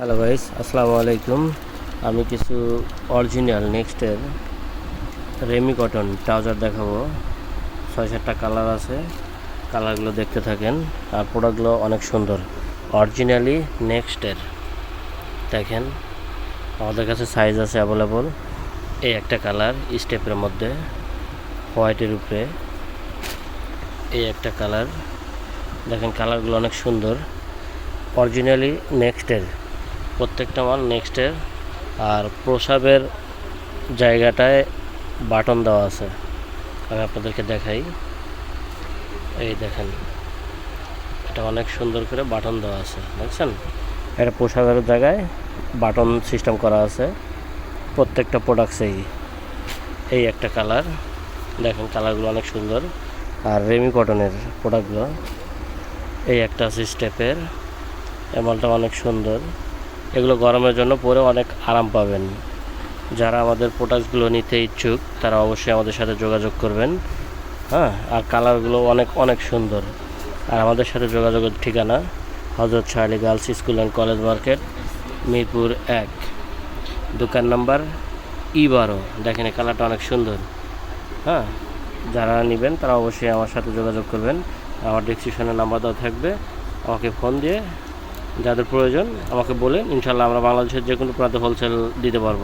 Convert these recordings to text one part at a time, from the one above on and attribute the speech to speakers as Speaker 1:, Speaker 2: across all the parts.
Speaker 1: Hello guys আসসালামু আলাইকুম আমি কিছু অরিজিনাল নেক্সটের রেমি কটন ট্রাউজার দেখাবো। ছয় সাতটা কালার আছে। কালারগুলো দেখতে থাকেন। আর প্রোডাক্টগুলো অনেক সুন্দর। অরিজিনালি নেক্সটের দেখেন, আমাদের কাছে সাইজ আছে অ্যাভেলেবল এই একটা কালার স্টেপের মধ্যে। হোয়াইটের উপরে। এই একটা কালার দেখেন কালারগুলো অনেক সুন্দর। অরিজিনালি নেক্সটের প্রত্যেকটা মাল নেক্সটের আর প্রসাবের জায়গাটায় বাটন দেওয়া আছে। আমি আপনাদেরকে দেখাই। এই দেখেন, এটা অনেক সুন্দর করে বাটন দেওয়া আছে, দেখছেন? এটা পোশাকের জায়গায় বাটন সিস্টেম করা আছে। প্রত্যেকটা প্রোডাক্টসেই এই একটা কালার দেখেন কালারগুলো অনেক সুন্দর। আর রেমি কটনের প্রোডাক্টগুলো এই একটা আছে স্টেপের এমনটা অনেক সুন্দর। এগুলো গরমের জন্য পরে অনেক আরাম পাবেন। যারা আমাদের প্রোডাক্টসগুলো নিতে ইচ্ছুক, তারা অবশ্যই আমাদের সাথে যোগাযোগ করবেন। হ্যাঁ আর কালারগুলো অনেক অনেক সুন্দর। আর আমাদের সাথে যোগাযোগের ঠিকানা হজরত Shah Ali girls school and college market, Mirpur এক। দোকান নাম্বার ই বারো। দেখেন এই কালারটা অনেক সুন্দর। হ্যাঁ যারা নেবেন তারা অবশ্যই আমার সাথে যোগাযোগ করবেন। আমার ডিসক্রিপশনে নাম্বার দেওয়া থাকবে। আমাকে ফোন দিয়ে যাদের প্রয়োজন আমাকে বলে ইনশাল্লাহ আমরা বাংলাদেশের যে কোনো প্রান্তে হোলসেল দিতে পারব।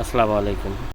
Speaker 1: আসসালামু আলাইকুম।